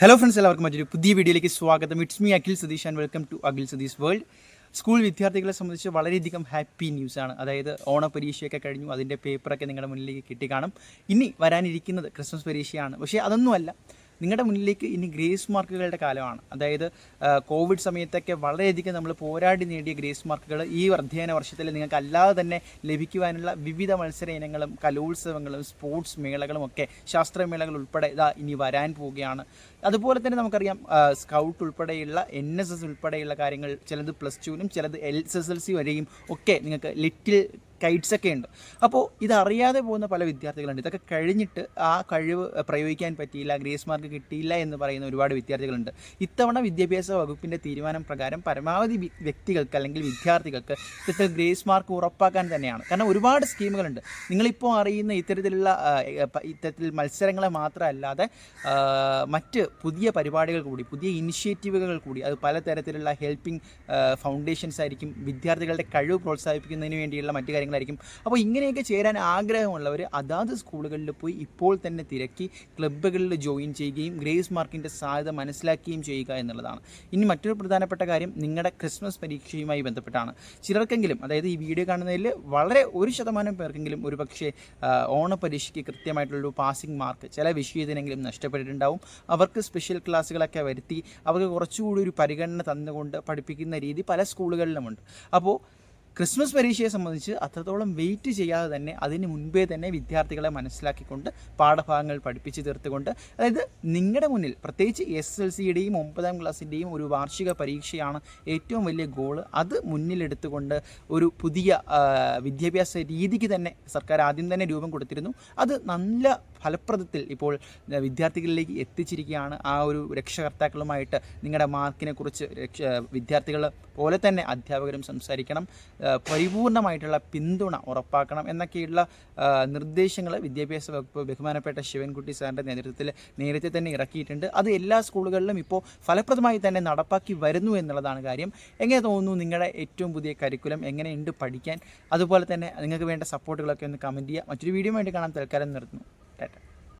Hello friends എല്ലാവർക്കും മറ്റൊരു പുതിയ വീഡിയോയിലേക്ക് സ്വാഗതം. It's me Akhil Satheesh and welcome to Akhil Satheesh world school വിദ്യാർത്ഥികളെ സംബന്ധിച്ച് വളരെയധികം ഹാപ്പി ന്യൂസാണ് അതായത് ഓണ പരീക്ഷയൊക്കെ കഴിഞ്ഞു അതിന്റെ പേപ്പറൊക്കെ നിങ്ങളുടെ മുന്നിലേക്ക് കിട്ടി കാണും ഇനി വരാനിരിക്കുന്നത് ക്രിസ്മസ് പരീക്ഷയാണ്. പക്ഷേ അതൊന്നുമല്ല. നിങ്ങളുടെ മുന്നിലേക്ക് ഇനി ഗ്രേസ് മാർക്കുകളുടെ കാലമാണ്. അതായത് കോവിഡ് സമയത്തൊക്കെ വളരെയധികം നമ്മൾ പോരാടി നേടിയ ഗ്രേസ് മാർക്കുകൾ ഈ അധ്യയന വർഷത്തിൽ നിങ്ങൾക്ക് അല്ലാതെ തന്നെ ലഭിക്കുവാനുള്ള വിവിധ മത്സര ഇനങ്ങളും കലോത്സവങ്ങളും സ്പോർട്സ് മേളകളും ഒക്കെ ശാസ്ത്രമേളകൾ ഉൾപ്പെടെ ഇതാ ഇനി വരാൻ പോവുകയാണ്. അതുപോലെ തന്നെ നമുക്കറിയാം സ്കൗട്ട് ഉൾപ്പെടെയുള്ള എൻ എസ് എസ് ഉൾപ്പെടെയുള്ള കാര്യങ്ങൾ ചിലത് പ്ലസ് ടുവിനും ചിലത് L S S L C വരെയും ഒക്കെ നിങ്ങൾക്ക് ലിറ്റിൽ കൈറ്റ്സ് ഒക്കെ ഉണ്ട്. അപ്പോൾ ഇതറിയാതെ പോകുന്ന പല വിദ്യാർത്ഥികളുണ്ട്. ഇതൊക്കെ കഴിഞ്ഞിട്ട് ആ കഴിവ് പ്രയോഗിക്കാൻ പറ്റിയില്ല ഗ്രേസ് മാർക്ക് കിട്ടിയില്ല എന്ന് പറയുന്ന ഒരുപാട് വിദ്യാർത്ഥികളുണ്ട്. ഇത്തവണ വിദ്യാഭ്യാസ വകുപ്പിന്റെ തീരുമാനം പ്രകാരം പരമാവധി വ്യക്തികൾക്ക് അല്ലെങ്കിൽ വിദ്യാർത്ഥികൾക്ക് ഇത്തരത്തിൽ ഗ്രേസ് മാർക്ക് ഉറപ്പാക്കാൻ തന്നെയാണ്. കാരണം ഒരുപാട് സ്കീമുകളുണ്ട്. നിങ്ങളിപ്പോൾ അറിയുന്ന ഇത്തരത്തിലുള്ള ഇത്തരത്തിൽ മത്സരങ്ങളെ മാത്രമല്ലാതെ മറ്റ് പുതിയ പരിപാടികൾ കൂടി പുതിയ ഇനിഷ്യേറ്റീവുകൾ കൂടി അത് പലതരത്തിലുള്ള ഹെൽപ്പിംഗ് ഫൗണ്ടേഷൻസ് ആയിരിക്കും വിദ്യാർത്ഥികളുടെ കഴിവ് പ്രോത്സാഹിപ്പിക്കുന്നതിന് വേണ്ടിയുള്ള മറ്റു കാര്യങ്ങളായിരിക്കും. അപ്പോൾ ഇങ്ങനെയൊക്കെ ചേരാൻ ആഗ്രഹമുള്ളവർ അതാത് സ്കൂളുകളിൽ പോയി ഇപ്പോൾ തന്നെ തിരക്കി ക്ലബ്ബുകളിൽ ജോയിൻ ചെയ്യുകയും ഗ്രേസ് മാർക്കിന്റെ സാധ്യത മനസ്സിലാക്കുകയും ചെയ്യുക എന്നുള്ളതാണ്. ഇനി മറ്റൊരു പ്രധാനപ്പെട്ട കാര്യം നിങ്ങളുടെ ക്രിസ്മസ് പരീക്ഷയുമായി ബന്ധപ്പെട്ടാണ്. ചിലർക്കെങ്കിലും അതായത് ഈ വീഡിയോ കാണുന്നതിൽ വളരെ ഒരു ശതമാനം പേർക്കെങ്കിലും ഒരു പക്ഷേ ഓണ പരീക്ഷയ്ക്ക് കൃത്യമായിട്ടുള്ളൊരു പാസിംഗ് മാർക്ക് ചില വിഷയത്തിനെങ്കിലും നഷ്ടപ്പെട്ടിട്ടുണ്ടാവും. അവർക്ക് സ്പെഷ്യൽ ക്ലാസ്സുകളൊക്കെ വരുത്തി അവർക്ക് കുറച്ചുകൂടി ഒരു പരിഗണന തന്നുകൊണ്ട് പഠിപ്പിക്കുന്ന രീതി പല സ്കൂളുകളിലുമുണ്ട്. അപ്പോൾ ക്രിസ്മസ് പരീക്ഷയെ സംബന്ധിച്ച് അത്രത്തോളം വെയിറ്റ് ചെയ്യാതെ തന്നെ അതിന് മുൻപേ തന്നെ വിദ്യാർത്ഥികളെ മനസ്സിലാക്കിക്കൊണ്ട് പാഠഭാഗങ്ങൾ പഠിപ്പിച്ച് തീർത്തുകൊണ്ട് അതായത് നിങ്ങളുടെ മുന്നിൽ പ്രത്യേകിച്ച് എസ് എൽ സിയുടെയും ഒമ്പതാം ക്ലാസ്സിന്റെയും ഒരു വാർഷിക പരീക്ഷയാണ് ഏറ്റവും വലിയ ഗോൾ അത് മുന്നിലെടുത്തുകൊണ്ട് ഒരു പുതിയ വിദ്യാഭ്യാസ രീതിക്ക് തന്നെ സർക്കാർ ആദ്യം തന്നെ രൂപം കൊടുത്തിരുന്നു. അത് നല്ല ഫലപ്രദത്തിൽ ഇപ്പോൾ വിദ്യാർത്ഥികളിലേക്ക് എത്തിച്ചിരിക്കുകയാണ്. ആ ഒരു രക്ഷകർത്താക്കളുമായിട്ട് നിങ്ങളുടെ മാർക്കിനെ കുറിച്ച് രക്ഷ വിദ്യാർത്ഥികൾ പോലെ തന്നെ അധ്യാപകരും സംസാരിക്കണം. പരിപൂർണമായിട്ടുള്ള പിന്തുണ ഉറപ്പാക്കണം എന്നൊക്കെയുള്ള നിർദ്ദേശങ്ങൾ വിദ്യാഭ്യാസ വകുപ്പ് ബഹുമാനപ്പെട്ട ശിവൻകുട്ടി സാറിന്റെ നേതൃത്വത്തിൽ നേരത്തെ തന്നെ ഇറക്കിയിട്ടുണ്ട്. അത് എല്ലാ സ്കൂളുകളിലും ഇപ്പോൾ ഫലപ്രദമായി തന്നെ നടപ്പാക്കി വരുന്നു എന്നുള്ളതാണ് കാര്യം. എങ്ങനെ തോന്നുന്നു നിങ്ങളുടെ ഏറ്റവും പുതിയ കരിക്കുലം എങ്ങനെയുണ്ട് പഠിക്കാൻ? അതുപോലെ തന്നെ നിങ്ങൾക്ക് വേണ്ട സപ്പോർട്ടുകളൊക്കെ ഒന്ന് കമന്റ് ചെയ്യുക മറ്റൊരു വീഡിയോ വേണ്ടി കാണാൻ തൽക്കാലം നിർത്തുന്നു. ടാറ്റ.